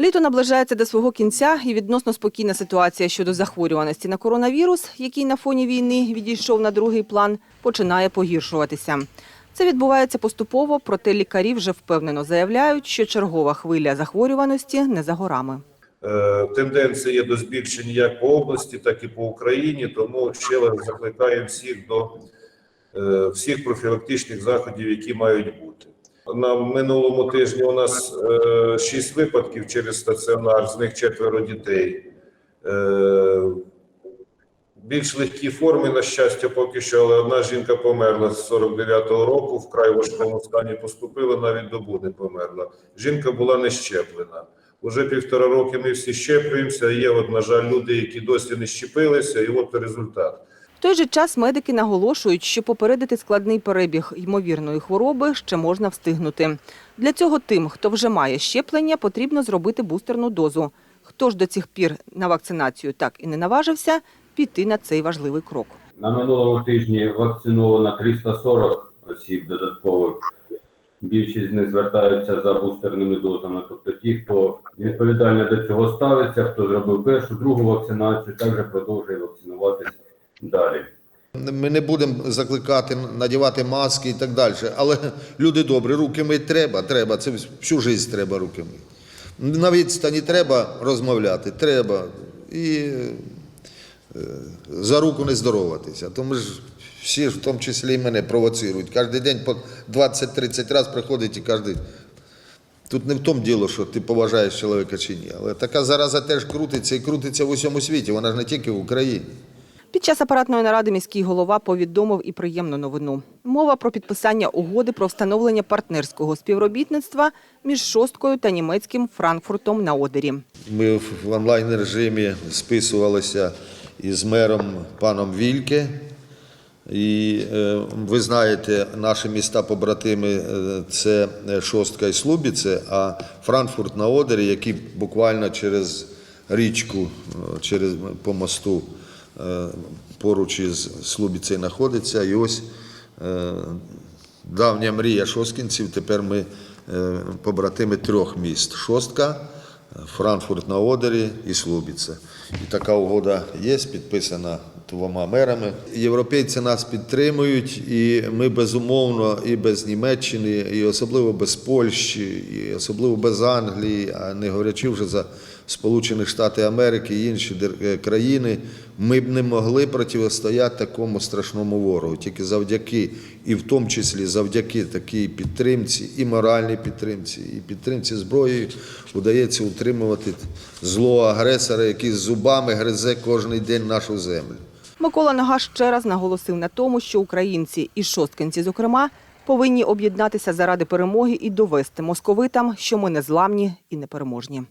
Літо наближається до свого кінця, і відносно спокійна ситуація щодо захворюваності на коронавірус, який на фоні війни відійшов на другий план, починає погіршуватися. Це відбувається поступово, проте лікарі вже впевнено заявляють, що чергова хвиля захворюваності не за горами. Е, Тенденція є до збільшення як по області, так і по Україні. Тому ще раз закликаємо всіх до е, всіх профілактичних заходів, які мають бути. На минулому тижні у нас е, шість випадків через стаціонар, з них четверо дітей. Е, Більш легкі форми, на щастя, поки що, але одна жінка померла з 49-го року, вкрай важкому стані поступила, навіть добу не померла. Жінка була не щеплена. Уже півтора роки ми всі щеплюємося. Є, от, на жаль, люди, які досі не щепилися, і от результат. В той же час медики наголошують, що попередити складний перебіг ймовірної хвороби ще можна встигнути. Для цього тим, хто вже має щеплення, потрібно зробити бустерну дозу. Хто ж до цих пір на вакцинацію так і не наважився, піти на цей важливий крок. На минулому тижні вакциновано 340 осіб додаткових. Більшість з них звертаються за бустерними дозами. Тобто ті, хто відповідально до цього ставиться, хто зробив першу, другу вакцинацію, також продовжує вакцинуватись далі. Ми не будемо закликати надівати маски і так далі. Але люди добрі, руки мити треба, треба. Це всю життя треба руки мити. На відстані треба розмовляти, треба. І е, за руку не здороватися. Тому ж всі, в тому числі і мене, провоцирують. Кожен день по 20-30 разів приходить і кожен. Тут не в тому діло, що ти поважаєш чоловіка чи ні. Але така зараза теж крутиться і крутиться в усьому світі. Вона ж не тільки в Україні. Під час апаратної наради міський голова повідомив і приємну новину. Мова про підписання угоди про встановлення партнерського співробітництва між шосткою та німецьким Франкфуртом на Одері. Ми в онлайн режимі списувалися із мером паном Вільке. І е, ви знаєте, наші міста побратими е, це Шостка і Слубіце, а Франкфурт на Одері, який буквально через річку, е, через по мосту е, поруч із Слубіцею знаходиться. І ось е, давня мрія шосткінців. Тепер ми е, побратими трьох міст: Шостка. Франкфурт на Одері і Слубіце. І така угода є, підписана двома мерами. Європейці нас підтримують, і ми безумовно і без Німеччини, і особливо без Польщі, і особливо без Англії, а не говорячи вже за Сполучених Штатів Америки і інші е, країни, ми б не могли протистояти такому страшному ворогу. Тільки завдяки, і в тому числі завдяки такій підтримці, і моральній підтримці, і підтримці зброєю, удається утримувати зло агресора, який зубами гризе кожен день нашу землю. Микола Нагаш ще раз наголосив на тому, що українці і шосткинці, зокрема, повинні об'єднатися заради перемоги і довести московитам, що ми незламні і непереможні.